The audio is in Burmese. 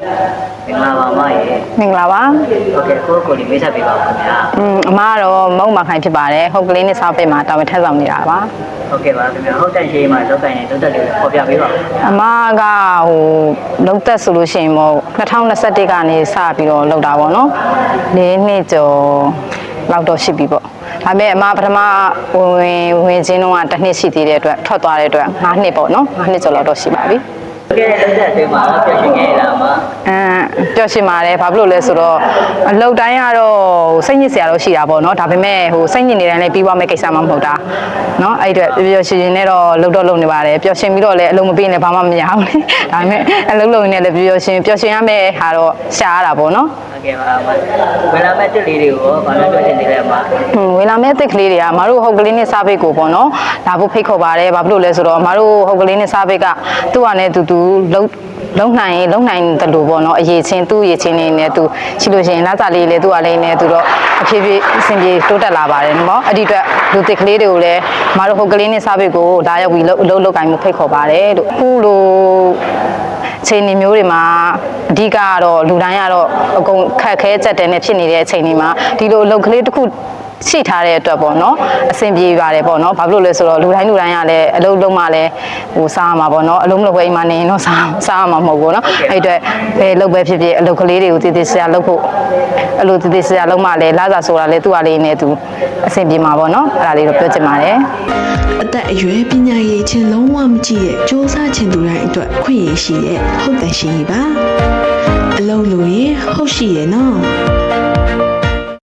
မင်္ဂလာပါမရေမင်္ဂလာပါဟုတ်ကဲ့ကိုကိုလေးမေးချက်ပေးပါဦးခင်ဗျာอืมအမကတော့မုံမခိုင်ဖြစ်ပါတယ်ဟုတ်ကလေးနဲ့စောက်ပိတ်မှာတာဝန်ထမ်းဆောင်နေတာပါဟုတ်ကဲ့ပါခင်ဗျာဟုတ်တန်ရှိမှာလောက်ကင်ရင်တုတ်တက်လေးကိုပေါ်ပြပေးပါဦးအမကဟိုလုံးသက်ဆိုလို့ရှိရင်မို့2021ကနေစပြီးတော့လောက်တာပေါ့နော်၄နှစ်ကျော်လောက်တော့ရှိပြီပေါ့ဒါပေမဲ့အမပထမဝင်ဝင်ချင်းတော့တစ်နှစ်ရှိသေးတဲ့အတွက်ထွက်သွားတဲ့အတွက်9နှစ်ပေါ့နော်9နှစ်ကျော်လောက်တော့ရှိပါပြီဟု တကယ်လက်သက်အတွင်းမှာတော့ပြင်ခဲ့တာမှာအမ်ကြောက်ရှင်ပါတယ်ဘာဖြစ်လို့လဲဆိုတော့အလုပ်တိုင်းကတော့စိတ်ညစ်စရာတော့ရှိတာပေါ့နော်ဒါပေမဲ့ဟိုစိတ်ညစ်နေတိုင်းလည်းပြီးသွားမယ့်ကိစ္စမှမဟုတ်တာနော်အဲ့အတွက်ပျော်ရှင်ရှင်နဲ့တော့လှုပ်တော့လှုပ်နေပါတယ်ပျော်ရှင်ပြီးတော့လည်းအလုပ်မပြီးရင်လည်းဘာမှမရဘူးလေဒါပေမဲ့အလုပ်လုပ်နေလည်းပျော်ရှင်ပျော်ရှင်ရမယ့်ဟာတော့ရှားရတာပေါ့နော်ဟုတ်ကဲ့ပါပါဝေလာမဲ့တစ်လေးတွေကိုဘာလို့ပြောချင်သေးလဲမှာဝေလာမဲ့တစ်ကလေးတွေကမတို့ဟုတ်ကလေးနဲ့စားပိတ်ကိုပေါ့နော်ဒါဖို့ဖိတ်ခေါ်ပါတယ်ဘာဖြစ်လို့လဲဆိုတော့မတို့ဟုတ်ကလေးနဲ့စားပိတ်ကသူ့အနေနဲ့တူတူလုံးလုံးနိုင်ရင်လုံးနိုင်တယ်လို့ပေါ့နော်အရေးချင်းသူ့အရေးချင်းလေးနဲ့သူရှိလို့ရှိရင်လာစားလေးလေသူ့ဟာလေးနဲ့သူတော့အဖြည်းဖြည်းအဆင်ပြေတိုးတက်လာပါတယ်နော်အဲ့ဒီအတွက်လူတစ်ကလေးတွေကိုလည်းမတို့ဟုတ်ကလေးနဲ့စားဖိတ်ကိုလာရောက်ပြီးလုံးလုံးလောက်ကင်မှုဖိတ်ခေါ်ပါတယ်လို့ခုလိုချိန်နေမျိုးတွေမှာအဓိကကတော့လူတိုင်းကတော့အကုန်ခက်ခဲကြက်တဲနဲ့ဖြစ်နေတဲ့အချိန်တွေမှာဒီလိုအလုပ်ကလေးတစ်ခု ရှိထားတဲ့အတွက်ပေါ့နော်အဆင်ပြေပါတယ်ပေါ့နော်ဘာဖြစ်လို့လဲဆိုတော့လူတိုင်းလူတိုင်းကလည်းအလုပ်လုပ်မှလည်းဟိုစားရမှာပေါ့နော်အလုပ်မလုပ်ဘဲအိမ်မှာနေရင်တော့စားစားရမှာမဟုတ်ဘူးနော်အဲ့အတွက်ဘယ်လုပ်ပဲဖြစ်ဖြစ်အလုပ်ကလေးတွေကိုတည်တည်ဆရာလုပ်ဖို့အဲ့လိုတည်တည်ဆရာလုပ်မှလည်းလာစားဆိုတာလည်းသူ့အလေးနဲ့သူအဆင်ပြေမှာပေါ့နော်အဲ့ဒါလေးတော့ပြောချင်ပါတယ်အသက်အရွယ်ပညာရည်ချင်းလုံးဝမကြည့်ရဲ့စ조사ချင်သူတိုင်းအတွက်ခွင့်ရရှိရဲ့ဟုတ်တယ်ရှင်ပါအလုံးလို့ရဟုတ်ရှိရဲ့နော်